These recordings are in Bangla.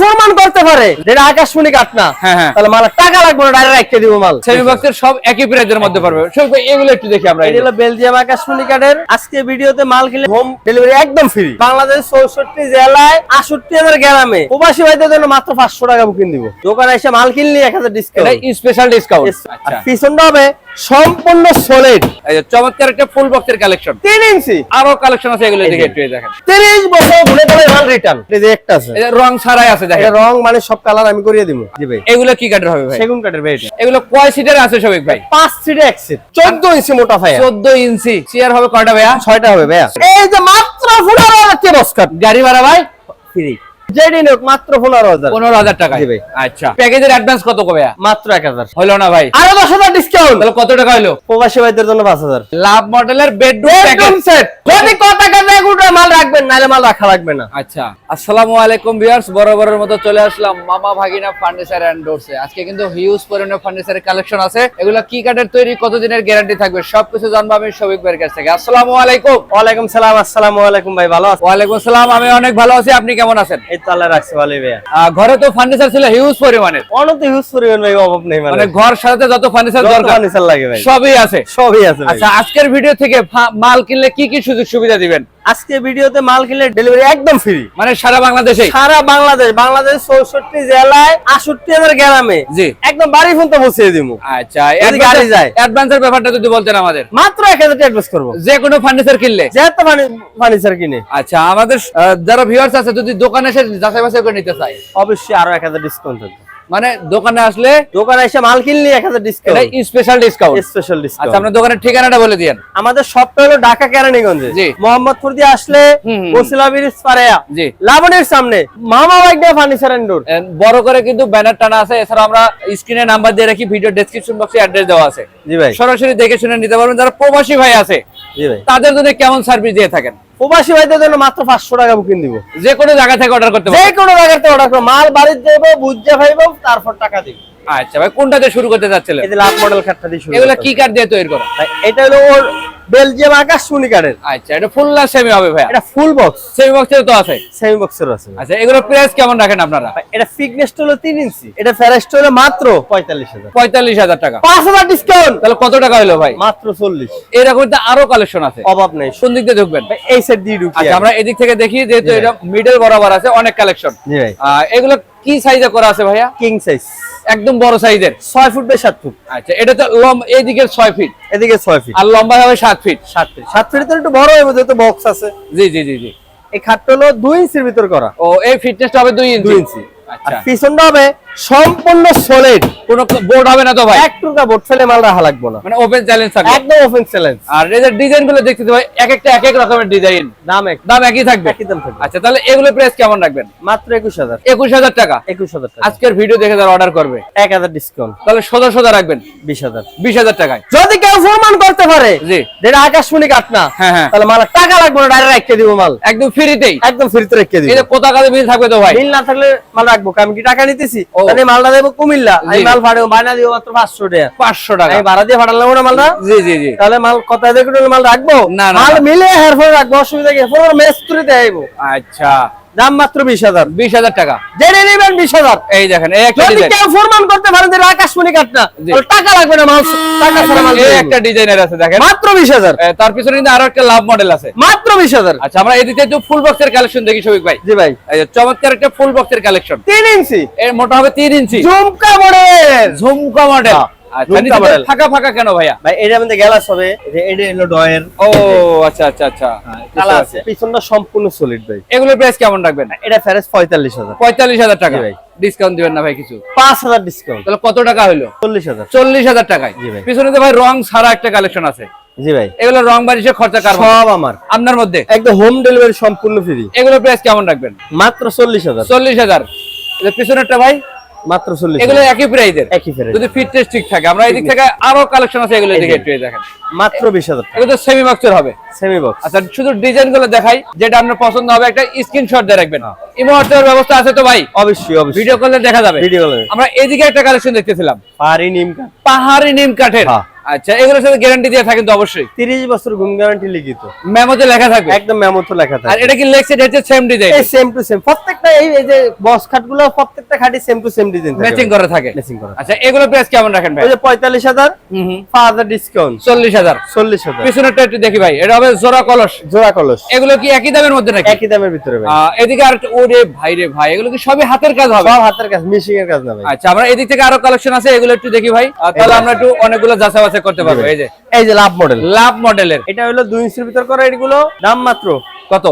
প্রমাণ করতে পারে যেটা আকাশমণি কাঠ না হ্যাঁ, হ্যাঁ। তাহলে মাল টাকা লাগবে না ডাইরেক্ট দিব মাল। সেমি বক্সের সব একই প্রাইজের মধ্যে পারবে সব এগুলো একটু দেখি আমরা এই এটা হলো বেলজিয়াম আকাশমণি কাঠের। আজকে ভিডিওতে মাল কিনলে হোম ডেলিভারি একদম ফ্রি বাংলাদেশ চৌষট্টি জেলায় আষট্টি হাজার গ্রামে। প্রবাসী ভাইদের জন্য মাত্র পাঁচশো টাকা বুকিং দিব। দোকানে এসে মাল কিনলে এক হাজার এটা ডিসকাউন্ট স্পেশাল ডিসকাউন্ট পিছনটা হবে সম্পূর্ণ সলিড এই যে চমৎকার একটা ফুল বক্সের কালেকশন তিন ইঞ্চি। আরও কালেকশন আছে এগুলো দেখে একটু দেখেন। তিরিশ বছর ঘুরে মাল রিটার্ন এই যে একটা আছে। রং ছাড়াই আছে এটা দেখেন রং মানে সব কালার আমি করিয়ে দিব। জি ভাই। এগুলো কি কাঠের হবে ভাই? সেগুন কাঠের ভাই এটা। এগুলো কয় সিটের আছে সবিক ভাই? পাঁচ সিটে এক সিট চোদ্দ ইঞ্চি মোটা ভাই চোদ্দ ইঞ্চি। চেয়ার হবে কয়টা ভাইয়া? ছয়টা হবে ভাইয়া। এই যে মাত্র বস্কার গাড়ি ভাড়া ভাই? ফ্রি মাত্র টাকা ভাই। আচ্ছা। প্যাকেজের অ্যাডভান্স কত কবে? মাত্র এক হাজার। হলো না ভাই? আরও দশ হাজার ডিসকাউন্ট তাহলে কত টাকা হলো প্রবাসী ভাইদের জন্য পাঁচ হাজার। লাভ মডেলের বেডরুম বেডরুম সেট যদি ক টাকা দেয় গুটা মাল রাখবেন? নাহলে মাল রাখা লাগবে না। আচ্ছা। আসসালামু আলাইকুম ভিউয়ার্স বরাবরের মতো চলে আসলাম মামা ভাগিনা ফার্নিচার এন্ড ডোরসে আজকে কিন্তু হিউজ পরিমাণে ফার্নিচারের কালেকশন আছে। এগুলো কি কাঠের তৈরি কতদিনের গ্যারান্টি থাকবে? সবকিছু জানব আমি সবিক ভাইয়ের কাছ থেকে। আসসালামু আলাইকুম। সালাম আসসালামু আলাইকুম ভাই ভালো আছেন? আমি অনেক ভালো আছি। আপনি কেমন আছেন? এই তো আল্লাহ রাখছে ভালোই ভাইয়া। ঘরে তো ফার্নিচার ছিল হিউজ পরিমাণে অনত হিউজ পরিমাণ ভাই অভাব নেই মানে। মানে ঘর সাজাতে যত ফার্নিচার দরকার ফার্নিচার লাগে ভাই। সবই আছে। সবই আছে আচ্ছা আজকের ভিডিও থেকে মাল কিনলে কি কি সুযোগ সুবিধা দিবেন? আজকে ভিডিওতে মাল কিনলে ডেলিভারি একদম ফ্রি মানে সারা বাংলাদেশে সারা বাংলাদেশ বাংলাদেশ চৌষট্টি জেলায় আষট্টি হাজার গ্রামে। জি। একদম বাড়ি ফোন তো বসিয়ে দিব আচ্ছা গাড়ি যায়। অ্যাডভান্সের ব্যাপারটা যদি বলতেন আমাদের। মাত্র এক হাজার অ্যাডভান্স করব। যে কোনো ফার্নিচার কিনলে। যেহেতু ফার্নিচার কিনে। আচ্ছা আমাদের যারা ভিউয়ার্স আছে যদি দোকানে এসে যাচাই বাছাই করে নিতে চায়। অবশ্যই আরও এক হাজার ডিসকাউন্ট থাকবে। মানে দোকানে আসলে দোকানে এসে মাল কিনলে এক হাজার ডিসকাউন্ট স্পেশাল ডিসকাউন্ট স্পেশাল আচ্ছা ডিসকাউন্ট আপনার দোকানের ঠিকানাটা বলে দিয়েন। আমাদের সবটা হলো ঢাকা কেরানীগঞ্জে। জি। মোহাম্মদপুর দিয়ে আসলে। ব্রিজ পারেয়া জি। লাবণের সামনে। মামা বাইক ফার্নিচার এন্ড ডোর বড় করে কিন্তু ব্যানার টানা আছে। এছাড়া আমরা স্ক্রিনে নাম্বার দিয়ে রাখি ভিডিও ডেসক্রিপশন বক্সে অ্যাড্রেস দেওয়া আছে। জি ভাই। সরাসরি দেখে শুনে নিতে পারবেন। যারা প্রবাসী ভাই আছে জি ভাই। তাদের জন্য কেমন সার্ভিস দিয়ে থাকেন? প্রবাসী ভাইদের জন্য মাত্র পাঁচশো টাকা বুকিং দিব। যে কোনো জায়গা থেকে অর্ডার করতে যে কোনো জায়গা থেকে অর্ডার করো। মাল বাড়িতে দেবো বুঝতে পাইবো তারপর টাকা দিব। আচ্ছা ভাই কোনটা দিয়ে শুরু করতে চাচ্ছিলেন? এই যে লাভ মডেল খাটটা দিয়ে শুরু এগুলো কি কাঠ দিয়ে তৈরি করা? এটা হলো ওর বেলজিয়াম আকাশ কার্ডের আচ্ছা এটা ফুল না সেমি হবে ভাই এটা ফুল বক্স সেমি বক্সের তো আছে। সেমি বক্সের আছে। আচ্ছা এগুলো প্রাইস কেমন রাখেন আপনারা? এটা ফিটনেস হলো তিন ইঞ্চি। এটা ফেরেস্ট হলো মাত্র পঁয়তাল্লিশ হাজার। পঁয়তাল্লিশ হাজার টাকা। পাঁচ হাজার ডিসকাউন্ট তাহলে কত টাকা হলো ভাই? মাত্র চল্লিশ। এরকম তো আরও কালেকশন আছে। অভাব নেই। কোন দিক দিয়ে ঢুকবেন? এই সেট দিয়ে ঢুকি আচ্ছা আমরা এদিক থেকে দেখি যেহেতু এটা মিডল বরাবর আছে অনেক কালেকশন জি ভাই। এগুলো কি সাইজে করা আছে ভাইয়া? কিং সাইজ একদম বড় সাইজের। ছয় ফুট বাই সাত ফুট। আচ্ছা এটা তো লম এদিকে ছয় ফিট। এদিকে ছয় ফিট। আর লম্বা হবে সাত ফিট। সাত ফিট। সাত ফিট তো একটু বড় হবে যেহেতু বক্স আছে। জি জি জি জি। এই খাটটা হলো দুই ইঞ্চির ভিতর করা। ও এই ফিটনেসটা হবে দুই ইঞ্চি। দুই ইঞ্চি। আর আচ্ছা পিছনটা হবে সম্পূর্ণ সলিড কোনো বোর্ড হবে না তো ভাই? এক টুকা বোর্ড ফেলে মাল রাখা লাগবে না। মানে ওপেন চ্যালেঞ্জ থাকবে। একদম ওপেন চ্যালেঞ্জ আর এদের ডিজাইনগুলো দেখতে ভাই এক একটা এক এক রকমের ডিজাইন দাম এক দাম একই থাকবে? একই দাম থাকবে। আচ্ছা তাহলে এগুলো প্রাইস কেমন রাখবেন? মাত্র একুশ হাজার। টাকা? একুশ হাজার টাকা। আজকের ভিডিও দেখে যারা অর্ডার করবে এক হাজার ডিসকাউন্ট তাহলে সোজা সোজা রাখবেন। বিশ হাজার। বিশ হাজার টাকায়। যদি কেউ প্রমাণ করতে পারে জি। যেটা আকাশমণি কাঠ না হ্যাঁ হ্যাঁ। তাহলে মাল টাকা লাগবে না ডাইরেক্ট রেখে দিব মাল। একদম ফ্রিতেই একদম ফ্রিতে রেখে দিব। কোথা কাজে মিল থাকবে তো ভাই? মিল না থাকলে মাল রাখব আমি কি টাকা নিতেছি? মানে মালটা দেবো কুমিল্লা। আমি মাল ভাড়া বায়না দিব মাত্র পাঁচশো টাকা। পাঁচশো টাকা। আমি ভাড়া দিয়ে ভাড়ালাম না মালটা? জি জি জি। তাহলে মাল কথা দেখে মাল রাখব? না, না, মাল মিলে হেয়ার ফোন রাখব অসুবিধা কি? ফোন মেস্ত্রিতে আইবো। আচ্ছা। দাম মাত্র বিশ হাজার। বিশ হাজার টাকা। জেনে নেবেন বিশ হাজার। এই দেখেন কেউ প্রমাণ করতে পারেন যে আকাশমণি টাকা লাগবে না মাল টাকা একটা। ডিজাইনের আছে দেখেন। মাত্র বিশ হাজার। তার পিছনে কিন্তু আরও একটা লাভ মডেল আছে। মাত্র বিশ হাজার। আচ্ছা আমরা এদিকে একটু ফুল বক্সের কালেকশন দেখি সবিক ভাই। জি ভাই। চমৎকার একটা ফুল বক্সের কালেকশন তিন ইঞ্চি। এর মোটা হবে তিন ইঞ্চি। ঝুমকা মডেল ঝুমকা মডেল হ্যাঁ। ফাঁকা ফাঁকা কেন ভাইয়া? ভাই এটা আমাদের গ্যালাস হবে যে এটা হলো ডয়ের ও আচ্ছা আচ্ছা আচ্ছা। কালা আছে। পিছনটা সম্পূর্ণ সলিড ভাই। এগুলোর প্রাইস কেমন রাখবেন? এটা ফেরেস পঁয়তাল্লিশ হাজার। পঁয়তাল্লিশ হাজার টাকা। ভাই। ডিসকাউন্ট দিবেন না ভাই কিছু। পাঁচ হাজার ডিসকাউন্ট তাহলে কত টাকা হলো চল্লিশ হাজার। চল্লিশ হাজার টাকায়। জি ভাই। পিছনে তো ভাই রং ছাড়া একটা কালেকশন আছে। জি ভাই। এগুলো রং বারিশের খরচা কার সব আমার। আপনার মধ্যে? একদম হোম ডেলিভারি সম্পূর্ণ ফ্রি এগুলোর প্রাইস কেমন রাখবেন? মাত্র চল্লিশ হাজার। চল্লিশ হাজার। পিছনেরটা ভাই? মাত্র চল্লিশ এগুলো একই প্রাইজের একই প্রাইজ যদি ফিটনেস ঠিক থাকে আমরা থেকে আরও কালেকশন আছে এগুলো একটু দেখেন। মাত্র এগুলো সেমি বক্সের হবে। সেমি বক্স আচ্ছা শুধু ডিজাইনগুলো দেখাই যেটা আপনার পছন্দ হবে একটা স্ক্রিনশট দিয়ে রাখবেন। ইমো হোয়াটসঅ্যাপের ব্যবস্থা আছে তো ভাই? অবশ্যই অবশ্যই। ভিডিও করলে দেখা যাবে। ভিডিও আমরা এদিকে একটা কালেকশন দেখতেছিলাম। পাহাড়ি নিম কাঠ। পাহাড়ি নিম কাঠের। হ্যাঁ। আচ্ছা এগুলোর সাথে গ্যারান্টি দিয়ে থাকে তো অবশ্যই। 30 বছর ঘুম গ্যারান্টি লিখিত। মেমোতে লেখা থাকবে? একদম মেমোতে লেখা থাকে আর এটা কি লেখছে এটা হচ্ছে সেম ডিজাইন এই সেম টু সেম প্রত্যেকটা এই যে বক্স খাটগুলো প্রত্যেকটা খাটি same to same design matching করা থাকে। ম্যাচিং করা। আচ্ছা এগুলো প্রাইস কেমন রাখেন ভাই? ওই যে 45000 একটু ভাই কলস। কলস। এগুলো কি একই দামের মধ্যে কি সবই হাতের কাজ সব হাতের কাজ এর কাজ আচ্ছা আরও কালেকশন আছে এগুলো একটু দেখি ভাই। তাহলে আমরা একটু অনেকগুলো করতে পারব এই যে। এই যে লাভ মডেল মডেলের এটা হলো দুই ইঞ্চির ভিতর করা এগুলো দাম মাত্র কত?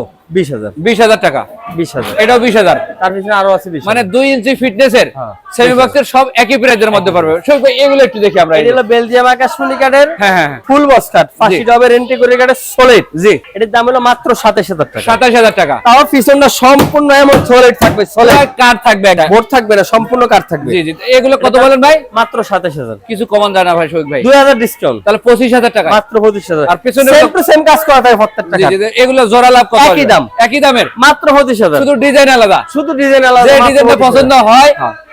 বিশ হাজার টাকা। বিশ হাজার। এটাও বিশ হাজার। তার পিছনে আরও আছে মানে দুই ইঞ্চি ফিটনেসের হ্যাঁ। সেমি বক্সের সব একই প্রাইজের মধ্যে পারবে সব এগুলো একটু দেখি আমরা। এটা হলো বেলজিয়াম আকাশমণি কাঠের হ্যাঁ হ্যাঁ। ফুল বক্স কাঠ ফাঁসি ডবে রেন্টি করে কাঠের সলিড জি। এটার দাম হলো মাত্র সাতাশ হাজার টাকা। সাতাশ হাজার টাকা। তাও পিছনটা সম্পূর্ণ এমন সলিড থাকবে সলিড কার থাকবে এটা। বোর্ড থাকবে না সম্পূর্ণ কাঠ থাকবে। জি জি। এগুলো কত বলেন ভাই? মাত্র সাতাশ হাজার। কিছু কমান যায় না ভাই শোক ভাই। দুই হাজার ডিসকাউন্ট তাহলে পঁচিশ হাজার টাকা। মাত্র পঁচিশ হাজার। আর পিছনে সেম কাজ করা থাকে প্রত্যেকটা এগুলো জোড়া লাভ কত একই দাম। একই দামের? মাত্র পঁচিশ হাজার শুধু ডিজাইন আলাদা। শুধু ডিজাইন আলাদা যে ডিজাইনটা পছন্দ হয়।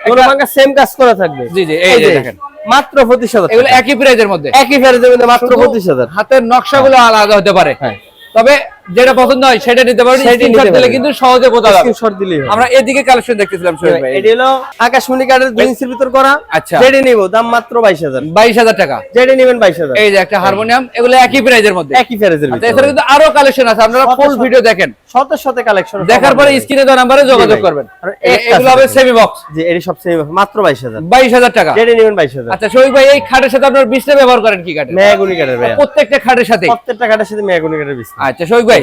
কোনো মাঙ্গা সেম কাজ করা থাকবে। জি, জি, এই যে দেখেন। মাত্র পঁচিশ হাজার এগুলো একই প্রাইজের মধ্যে। একই প্রাইজের মধ্যে মাত্র পঁচিশ হাজার। হাতের নকশাগুলো আলাদা হতে পারে। হ্যাঁ। তবে যেটা পছন্দ হয় সেটা নিতে পারেন। স্ক্রিনশট দিলে। কিন্তু সহজে বোঝা যাবে। স্ক্রিনশট হবে। আমরা এদিকে কালেকশন দেখতেছিলাম শোয়েব ভাই এটি হলো আকাশমণি কাঠের দুই ইঞ্চির ভিতর করা। আচ্ছা। যেটি নিব দাম মাত্র বাইশ হাজার। বাইশ হাজার টাকা। যেটি নেবেন বাইশ হাজার। এই যে একটা হারমোনিয়াম এগুলো একই প্রাইজের মধ্যে। একই ফেরেজের আচ্ছা এছাড়া কিন্তু আরও কালেকশন আছে আপনারা ফুল ভিডিও দেখেন। শত শত কালেকশন দেখার পরে স্ক্রিনে দেওয়া নাম্বারে যোগাযোগ করবেন। এগুলো হবে সেমি বক্স যে এটি সবচেয়ে মাত্র বাইশ হাজার। বাইশ হাজার টাকা। যেটি নেবেন বাইশ হাজার। আচ্ছা শোক ভাই এই খাটের সাথে আপনার বিছনা ব্যবহার করেন কি কাঠে মেয়াগুনি কাঠের ভাই প্রত্যেকটা খাটের সাথে প্রত্যেকটা কাঠের সাথে মেয়াগুনি কাঠের বিস্তার আচ্ছা শোক ভাই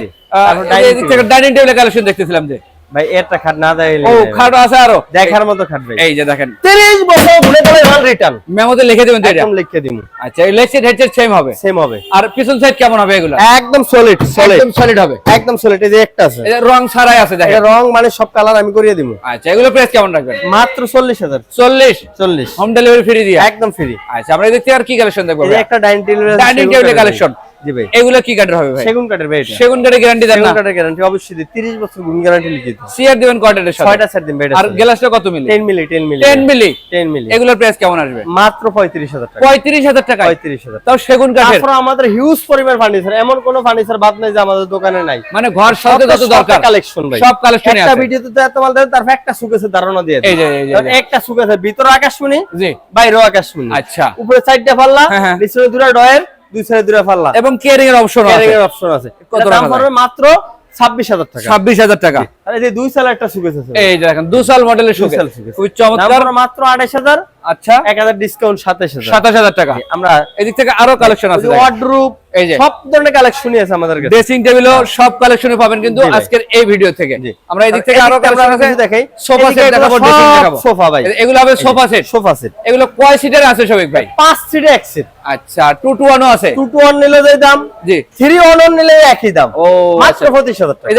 তারপর dining এদিক থেকে ডাইনিং টেবিলের কালেকশন দেখতেছিলাম যে। ভাই একটা খাট না দেয় ও খাট আছে আরও। দেখার মতো খাট ভাই। এই যে দেখেন। তিরিশ বছর ঘুরে গেলে মাল রিটার্ন মেমোতে লিখে দেবেন তো এটা? একদম লিখে দিমু। আচ্ছা এই লেগ সেট হেডসেট সেম হবে? সেম হবে। আর পিছন সাইড কেমন হবে এগুলো? একদম সলিড সলিড একদম সলিড হবে। একদম সলিড এই যে একটা আছে। এই রং ছাড়াই আছে দেখেন। রং মানে সব কালার আমি করিয়ে দিমু। আচ্ছা এগুলো প্রাইস কেমন রাখবেন? মাত্র চল্লিশ হাজার। চল্লিশ? চল্লিশ। হোম ডেলিভারি ফ্রি দিয়ে? একদম ফ্রি আচ্ছা আমরা দেখতে আর কি কালেকশন দেখব একটা ডাইনিং টেবিল ডাইনিং টেবিলের কালেকশন জি ভাই। এগুলো কি কাঠের হবে ভাই? সেগুন কাঠের ভাই এটা। সেগুন কাঠের গ্যারান্টি দেন সেগুন না কাঠের গ্যারান্টি অবশ্যই দিই 30 বছর গুণ গ্যারান্টি সিআর দিবেন কোয়ার্টারের সাথে। সেট দিন ভাই আর গ্লাসটা কত মিলি? 10 মিলি 10 মিলি। 10 মিলি? 10 মিলি। এগুলোর প্রাইস কেমন আসবে? মাত্র 35000 টাকা। পঁয়ত্রিশ হাজার টাকা 35000 তাও সেগুন কাঠের? তারপর আমাদের হিউজ পরিমাণ ফার্নিচার এমন কোন ফার্নিচার বাদ নাই যে আমাদের দোকানে নাই। মানে ঘর সাথে যত দরকার। কালেকশন ভাই। সব কালেকশনই একটা ভিডিওতে তো এত মাল দেন তারপর একটা সুকেছে ধারণা দিয়ে এই যে, এই যে, একটা সুকেছে ভিতরে আকাশ শুনি জি। বাইরেও আকাশ শুনি আচ্ছা উপরে সাইডটা হ্যাঁ। নিচে দুটো ডয়ের দুই সাইডে দুটো পাল্লা এবং কেয়ারিং এর অপশন আছে। ক্যারিং এর অপশন আছে। কত দাম পড়বে মাত্র 26000 টাকা। ছাব্বিশ হাজার টাকা। আর যে দুই সাল একটা সুকেছে এই দেখেন দেখেন দুসাল মডেলের সুকেস। দাম চমৎকার মাত্র 28000 আচ্ছা। 1000 ডিসকাউন্ট 27000 সাতাশ হাজার। টাকা। আমরা এদিক থেকে আরও কালেকশন আছে। ওয়ার্ডরোব এই যে। সব ধরনের কালেকশনই আছে আমাদের কাছে। ড্রেসিং টেবিলও সব কালেকশনে পাবেন কিন্তু আজকের এই ভিডিও থেকে। আমরা এদিক থেকে আরও কালেকশন আছে। দেখাই। সোফা সেট দেখাবো ড্রেসিং দেখাবো। সোফা ভাই। এগুলো হবে সোফা সেট সোফা সেট এগুলো কয় সিটের আছে সবিক ভাই? পাঁচ সিটে এক সিট আচ্ছা টু টু ওয়ানও আছে। টু টু ওয়ান নিলে যে দাম জি। থ্রি ওয়ান ওয়ান নিলে একই দাম। ও মাত্র পঁচিশ হাজার টাকা।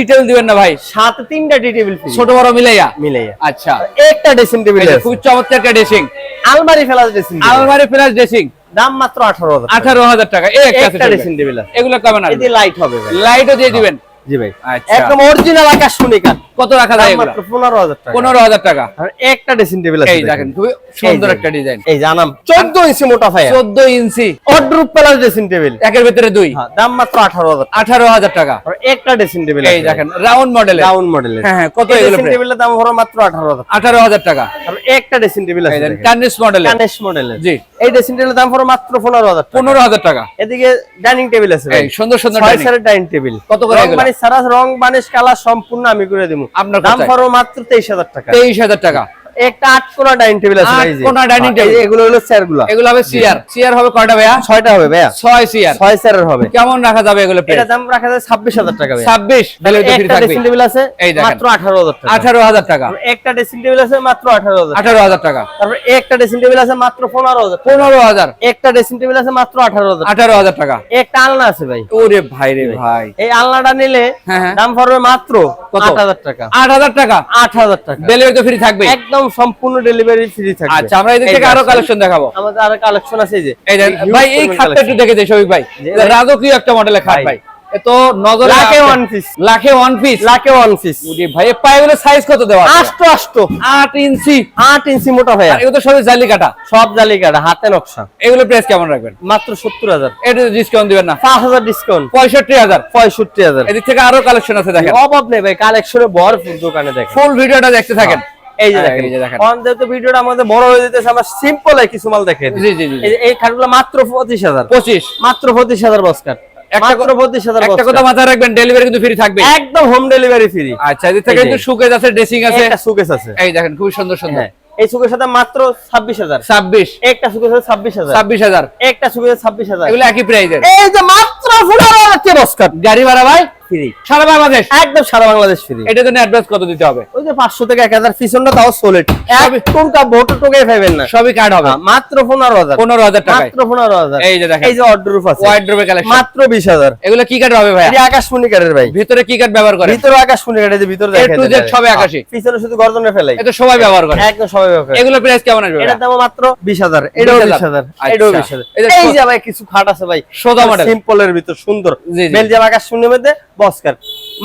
এটা দিবেন না ভাই। সাথে তিনটা টি টেবিল ছোট বড় মিলাইয়া। মিলে আচ্ছা। একটা ড্রেসিং টেবিল খুব চমৎকার একটা ড্রেসিং আলমারি ফেলা ড্রেসিং আলমারি ফেলার ড্রেসিং দাম মাত্র আঠারো হাজার আঠারো হাজার টাকা। এই একটা ড্রেসিং দিবেন টেবিল এগুলো কেমন আসবে এই লাইট হবে। লাইটও দিয়ে দিবেন। জি ভাই। আচ্ছা। একদম অরিজিনাল আকাশ শুনি কত রাখা যায় মাত্র পনেরো হাজার টাকা। পনেরো হাজার টাকা। আর একটা ড্রেসিং টেবিল আছে এই দেখেন। খুবই সুন্দর একটা ডিজাইন এই জানাম চোদ্দ ইঞ্চি মোটা ফায়ার চোদ্দ ইঞ্চি। অড্রুপ প্লাস ড্রেসিং টেবিল একের ভিতরে দুই। দাম মাত্র আঠারো হাজার আঠারো হাজার টাকা। আর একটা ড্রেসিং টেবিল এই দেখেন রাউন্ড মডেলের ডাউন মডেলের হ্যাঁ হ্যাঁ কত এগুলো ড্রেসিং টেবিলের দাম হলো মাত্র আঠারো হাজার আঠারো হাজার টাকা। আর একটা ড্রেসিং টেবিল আছে। কার্নিস মডেলের কানেশ মডেলের জি। এই ড্রেসিং টেবিলের দাম হলো মাত্র পনেরো হাজার টাকা। পনেরো হাজার টাকা। এদিকে ডাইনিং টেবিল আছে ভাই। সুন্দর সুন্দর ডাইনিং টেবিল কত করে এগুলো? সারা রং বানিশ কালার সম্পূর্ণ আমি করে দিব আপনার দাম করো মাত্র তেইশ হাজার টাকা। তেইশ হাজার টাকা। একটা আট কোনা ডাইনিং টেবিল আছে ভাই, এই যে। আটকোনা dining হ্যাঁ, এই যে table। এগুলো হলো চেয়ার এগুলো হবে সিয়ার সিয়ার হবে কয়টা ভাইয়া ছয়টা হবে ভাইয়া ছয় সিয়ার ছয় চেয়ারের হবে কেমন রাখা যাবে এগুলো এটা দাম রাখা যায় ছাব্বিশ টাকা ভাইয়া ছাব্বিশ ডেলিভারি ফ্রি থাকবে ড্রেসিং টেবিল আছে মাত্র আঠারো হাজার টাকা আঠারো হাজার টাকা একটা ড্রেসিং টেবিল আছে মাত্র আঠারো হাজার আঠারো হাজার টাকা তারপর একটা ড্রেসিং টেবিল আছে মাত্র পনেরো হাজার পনেরো হাজার একটা ড্রেসিং টেবিল আছে মাত্র আঠারো হাজার আঠারো হাজার টাকা একটা আলনা আছে ভাই ওরে ভাই রে ভাই এই আলনাটা নিলে হ্যাঁ, হ্যাঁ। দাম পড়বে মাত্র কত? আট হাজার টাকা আট হাজার টাকা আট হাজার টাকা ডেলিভারি তো ফ্রি থাকবে একদম সম্পূর্ণ ডেলিভারি ফ্রি থাকবে। আচ্ছা আমরা এদিক থেকে আরও কালেকশন দেখাবো। আমাদের আরও কালেকশন আছে যে। ভাই এই একটু দেখে যাই ভাই। রাজকীয় একটা মডেলের খাট ভাই, ভাই। তো নজরে লাখে one piece। লাখে ওয়ান পিস লাখে ওয়ান পিস ভাই পায়েগুলো সাইজ কত দেওয়া আষ্ট আষ্ট। আট ইঞ্চি। আট ইঞ্চি মোটা আর এগুলো তো সবই জালি কাটা সব জালি কাটা হাতে নকশা। এগুলো প্রাইস কেমন রাখবেন? মাত্র সত্তর হাজার। এটা ডিসকাউন্ট দিবেন না। পাঁচ হাজার ডিসকাউন্ট পঁয়ষট্টি হাজার। পঁয়ষট্টি হাজার। এদিক থেকে আরও কালেকশন আছে দেখেন। অভাব নেই ভাই কালেকশনে ভরপুর দোকানে দেখেন। ফুল ভিডিওটা দেখতে থাকেন। এই যে হ্যাঁ, দেখেন এই যে দেখেন। ভিডিওটা আমাদের বড় হয়ে যেতেছে আমরা সিম্পল কিছু মাল দেখেন জি জি জি এই যে এই খাটগুলো মাত্র পঁচিশ হাজার। পঁচিশ। মাত্র পঁচিশ হাজার বস্কার একটা কথা মাথায় রাখবেন ডেলিভারি কিন্তু ফ্রি থাকবে একদম হোম ডেলিভারি ফ্রি আচ্ছা এদিক থেকে কিন্তু সুকেজ আছে ড্রেসিং আছে। একটা সুকেস আছে। এই দেখেন সুন্দর সুন্দর। হ্যাঁ এই সাথে মাত্র ছাব্বিশ হাজার। ছাব্বিশ। একটা সাথে ছাব্বিশ হাজার। ছাব্বিশ হাজার। একটা ছাব্বিশ হাজার। এগুলো একই প্রাইজের এই যে মাত্র গাড়ি ভাড়া ভাই? ফ্রি সারা বাংলাদেশ? একদম সারা বাংলাদেশ ফ্রি এটার জন্য অ্যাডভান্স কত দিতে হবে? ওই যে পাঁচশো থেকে এক হাজার পিছনটা তাও সলিড এক টুনকা ভোটো টোকে পাইবেন না। সবই কার্ড হবে। মাত্র পনেরো হাজার। পনেরো হাজার টাকায়। মাত্র পনেরো হাজার। এই যে দেখেন। এই যে অর্ডার আছে। ওয়াইড ড্রপে কালেকশন মাত্র বিশ হাজার। এগুলো কি কার্ড হবে ভাই এটি আকাশমণি কাঠের ভাই। ভিতরে কি কার্ড ব্যবহার করে ভিতরে আকাশমণি কাঠের যে ভিতরে দেখেন to Z সবই আকাশী। পিছনে শুধু গর্দনে ফেলাই। এটা সবাই ব্যবহার করে। একদম সবাই ব্যবহার করে। এগুলো প্রাইস কেমন আসবে ভাই? দাম মাত্র বিশ হাজার। এটাও 20,000 বিশ হাজার। আচ্ছা। এটাও বিশ হাজার। এই যে ভাই কিছু খাট আছে ভাই। সোজা model। সিম্পলের ভিতর সুন্দর। বেলজিয়াম আকাশমণির মধ্যে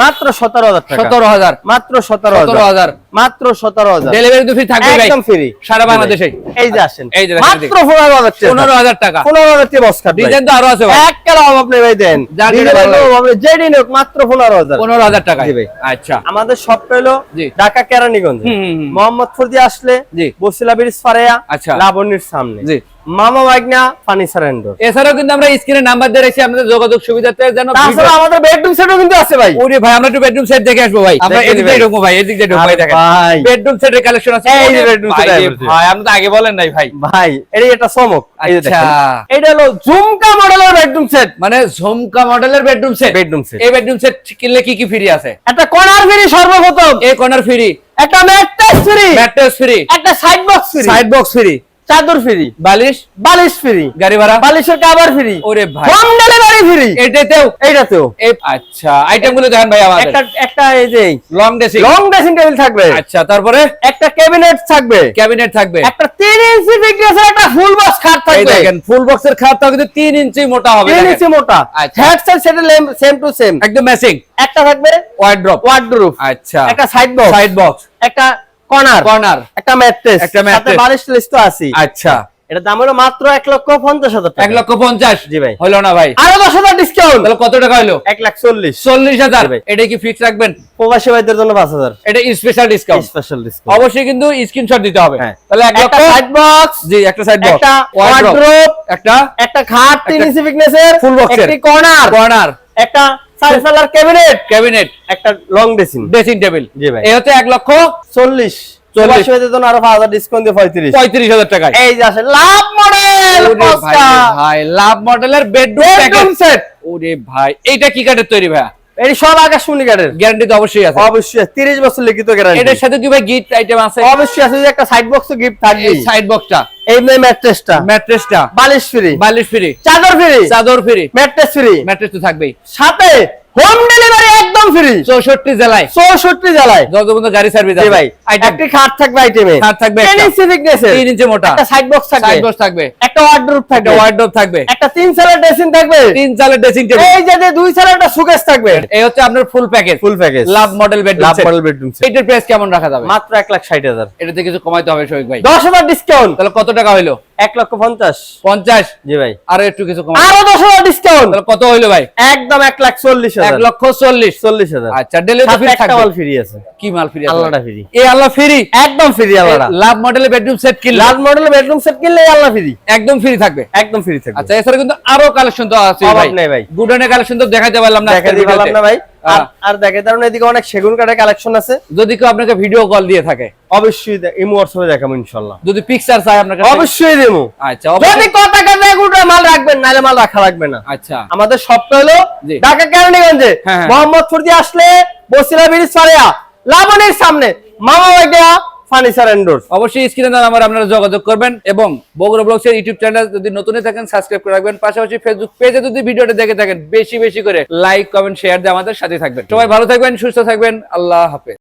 মাত্র সতেরো হাজার সতেরো হাজার। মাত্র সতেরো হাজার। মাত্র সতেরো হাজার। ডেলিভারি তো ফ্রি থাকবে একদম ফ্রি সারা বাংলাদেশে এই যে আসেন। এই যে মাত্র পনেরো হাজার টাকা পনেরো হাজার টাকা। পনেরো হাজার টাকা বস্কার ডিজাইন তো আরও আছে ভাই। এক কালা অভাব নেই ভাই দেন। মাত্র পনেরো হাজার। পনেরো হাজার টাকা ভাই। আচ্ছা। আমাদের শপটা হলো জি। ঢাকা কেরানীগঞ্জ। হুম, হুম, হুম। মোহাম্মদপুর দিয়ে আসলে। বসিলা ব্রিজ ফারেয়া আচ্ছা। লাবণীর সামনে। জি। মামা মাগনা ফার্নিচার এন্ডোর এছাড়াও কিন্তু আমরা স্ক্রিনে নাম্বার দিয়ে রেখেছি যোগাযোগ সুবিধাতে যেন তাছাড়া আমাদের বেডরুম সেটও কিন্তু আছে ভাই। ওরে ভাই আমরা একটু বেডরুম সেট দেখে আসব ভাই। আমরা এদিক ঢুকবো ভাই এদিক ঢুকবো ভাই দেখেন। ভাই। বেডরুম সেটের কালেকশন আছে। এই যে ওরে bedroom ভাই আপনি তো আগে বলেন নাই ভাই। ভাই এটা এটা চমক? এই যে আচ্ছা। দেখেন। এটা হলো ঝুমকা মডেলের বেডরুম সেট মানে ঝুমকা মডেলের বেডরুম সেট বেডরুম সেট এই বেডরুম সেট কিনলে কি কি ফ্রি আছে? একটা কর্নার ফ্রি সর্বপ্রথম। এই কর্নার ফ্রি একটা ম্যাট্রেস ফ্রি ম্যাট্রেস ফ্রি একটা side box free side box free চাদর ফ্রি বালিশ বালিশ ফ্রি গাড়ি ভাড়া? বালিশের কভার ফ্রি ওরে ভাই। Home delivery free. এটাতেও? এইটাতেও এই আচ্ছা আইটেমগুলো দেখেন ভাই আমাদের। একটা একটা এই যে long dressing long dressing table থাকবে। আচ্ছা তারপরে? একটা ক্যাবিনেট থাকবে। ক্যাবিনেট থাকবে। একটা তিন ইঞ্চি ফিটনেসের একটা ফুল বক্স খাট থাকবে। দেখেন ফুল বক্সের খাটটাও কিন্তু তিন ইঞ্চি মোটা হবে তিন ইঞ্চি মোটা। আচ্ছা। হেডসেট সেটা সেম টু সেম একদম ম্যাচিং একটা থাকবে ওয়ার্ড্রপ ওয়ার্ডরোব আচ্ছা। একটা সাইড বক্স সাইড বক্স একটা কর্নার। কর্নার। একটা ম্যাট্রেস। একটা mattress। বালিশ টেলিশ তো আছে আচ্ছা। এটা দাম হলো মাত্র এক লক্ষ পঞ্চাশ হাজার এক লক্ষ পঞ্চাশ? জি ভাই। হলো না ভাই। আরও দশ হাজার ডিসকাউন্ট তাহলে কত টাকা হলো? এক লাখ চল্লিশ। হাজার। এটা কি ফিক্স রাখবেন? প্রবাসী ভাইদের জন্য পাঁচ হাজার। এটা স্পেশাল ডিসকাউন্ট স্পেশাল ডিসকাউন্ট অবশ্যই কিন্তু স্ক্রিনশট দিতে হবে। হ্যাঁ। তাহলে এক লক্ষ একটা সাইড বক্স জি একটা সাইড বক্স একটা ওয়ার্ডরোব একটা একটা খাট তিন ইঞ্চি ফিটনেসের। একটি কর্নার কর্নার একটা সাইফেলার ক্যাবিনেট? ক্যাবিনেট। একটা লং ড্রেসিং ড্রেসিং টেবিল জি ভাই। এই হচ্ছে এক লক্ষ চল্লিশ। চল্লিশ। প্রবাসী ভাইদের জন্য আরও পাঁচ হাজার ডিসকাউন্ট দিয়ে পঁয়ত্রিশ। পঁয়ত্রিশ হাজার টাকায়। এই যে আসে লাভ মডেল ভাই লাভ মডেলের বেডরুম প্যাকেজ সেট ওরে ভাই এইটা কি কাঠের তৈরি ভাই এই সব আকাশমণি কাঠের গ্যারান্টি তো অবশ্যই আছে। অবশ্যই তিরিশ বছর লিখিত গ্যারান্টি এটার সাথে কি ভাই গিফট আইটেম আছে। অবশ্যই আছে যে একটা সাইড বক্স গিফট থাকবে সাইড বক্সটা এই ম্যাট্রেসটা ম্যাট্রেসটা বালিশ ফ্রি বালিশ ফ্রি চাদর ফ্রি চাদর ফ্রি ম্যাট্রেস ফ্রি ম্যাট্রেস তো থাকবেই। সাথে হোম ডেলিভারি একদম ফ্রি চৌষট্টি জেলায়। চৌষট্টি জেলায়। যত পর্যন্ত গাড়ি সার্ভিস আছে। ভাই একটি খাট থাকবে আইটেমে খাট থাকবে টেন একটা। ইঞ্চি মোটা। একটা সাইড বক্স থাকবে। সাইড বক্স থাকবে। একটা ওয়ার্ডরোব থাকবে। ওয়ার্ডরোব থাকবে। একটা তিন সালের ড্রেসিং থাকবে। তিন চালের ড্রেসিং টেবিল এই যে দুই সালের একটা সুকেস থাকবে। এই হচ্ছে আপনার full package full package love model bedroom love model bedroom এটার প্রাইস কেমন রাখা যাবে? মাত্র এক লাখ ষাট হাজার। এটাতে কিছু কমাইতে হবে শোক ভাই। দশ হাজার ডিসকাউন্ট তাহলে কত টাকা হইল? এক লক্ষ পঞ্চাশ। পঞ্চাশ? জি ভাই। আরও একটু কিছু কমাই আরও দশ হাজার ডিসকাউন্ট কত হইল ভাই? একদম এক লাখ চল্লিশ এক লক্ষ চল্লিশ। চল্লিশ হাজার। আচ্ছা ডেলিভারি মাল ফ্রি আছে। কি মাল ফ্রি আল্লাহটা ফ্রি এই আল্লাহ ফ্রি একদম ফ্রি আল্লাহটা। লাভ মডেলের বেডরুম সেট কিনলে? লাল মডেল বেডরুম সেট কিনলে আল্লাহ ফ্রি একদম ফ্রি থাকবে। একদম ফ্রি থাকবে। আচ্ছা এছাড়া কিন্তু আরও কালেকশন তো আছে ভাই। গুডনের কালেকশন তো দেখাতে পারলাম না ভিডিওতে। না ভাই। আর দেখে কারণ এদিকে অনেক সেগুন কাঠের কালেকশন আছে। যদি কেউ আপনাকে ভিডিও কল দিয়ে থাকে। অবশ্যই ইমো হোয়াটসঅ্যাপে দেখাবো ইনশাআল্লাহ। যদি পিকচার চাই আপনাকে অবশ্যই দেবো। আচ্ছা যদি কথা গুটা মাল রাখবেন নাহলে মাল রাখা লাগবে না। আচ্ছা। আমাদের সবটা হলো। ঢাকা কেরানীগঞ্জে হ্যাঁ, হ্যাঁ। মোহাম্মদপুর দিয়ে আসলে বসিলা ব্রিজ ফারিয়া লাবণের সামনে মামা বাগিয়া ফার্নিচার এন্ডোর অবশ্যই স্ক্রিনে দেওয়া নাম্বার আপনারা যোগাযোগ করবেন এবং বগুড়া ব্লগসের ইউটিউব চ্যানেল যদি নতুন থাকেন সাবস্ক্রাইব করে রাখবেন। পাশাপাশি ফেসবুক পেজে যদি ভিডিওটা দেখে থাকেন, বেশি বেশি করে লাইক কমেন্ট শেয়ার দিয়ে আমাদের সাথে থাকবেন। সবাই ভালো থাকবেন, সুস্থ থাকবেন। আল্লাহ হাফেজ।